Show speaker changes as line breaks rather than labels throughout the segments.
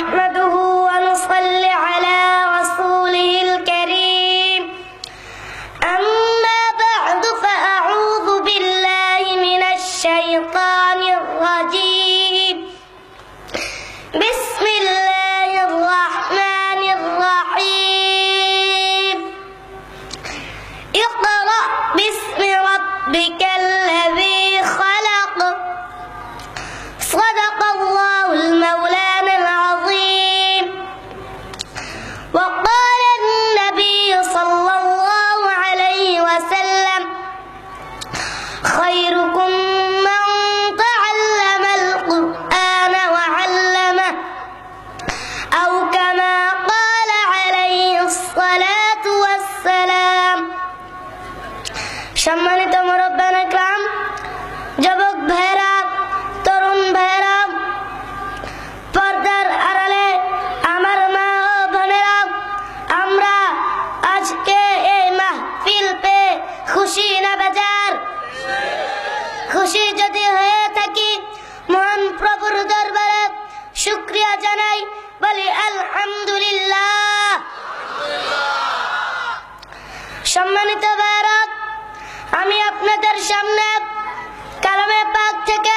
Let খুশি না বেজার? খুশি যদি হয়ে থাকি, মহান প্রভুর দরবারে শুক্রিয়া জানাই, বলি আলহামদুলিল্লাহ। সম্মানিত ভারত আমি আপনাদের সামনে কালামে পাক থেকে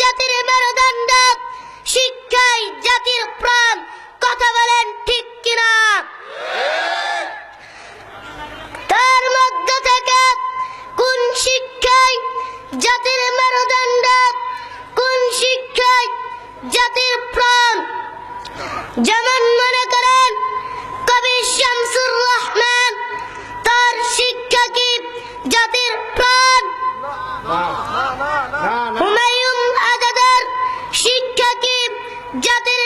জাতির মেরুদণ্ড শিক্ষাই জাতির প্রাণ কথা বলেন ঠিক কিনা তার মধ্যে থেকে কোন শিক্ষাই জাতির মেরুদণ্ড কোন শিক্ষাই জাতির প্রাণ যেমন মনে করেন কবি শামসুর রহমান তার শিক্ষা কি জাতির প্রাণ যাদের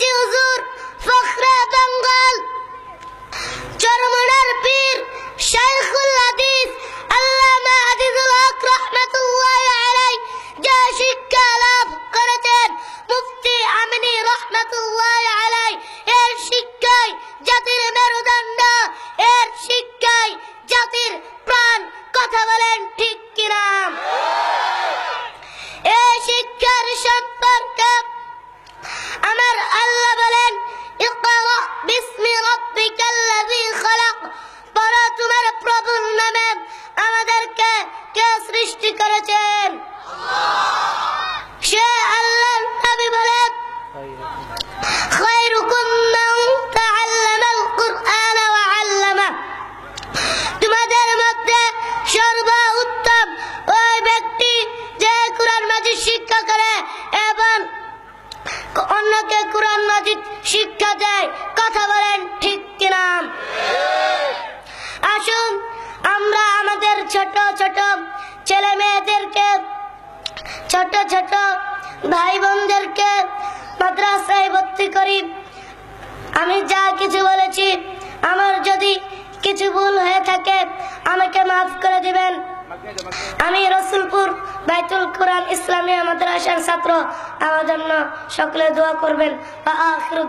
করছি হুজুর ফখরা বেঙ্গল চরমনার পীর শাইখুল আদিম শিক্ষা দেয়, কথা বলেন ঠিক কিনা? আসুন, আমরা আমাদের ছোট ছোট ছেলে মেয়েদেরকে, ছোট ছোট ভাই বোনদেরকে মাদ্রাসায় ভর্তি করি। আমি যা কিছু বলেছি, আমার যদি কিছু ভুল হয়ে থাকে, আমাকে মাফ করে দিবেন। আমি রসুলপুর বাইতুল কোরআন ইসলামিয়া মাদ্রাসার ছাত্র আমার জন্য সকলে দোয়া করবেন আখিরু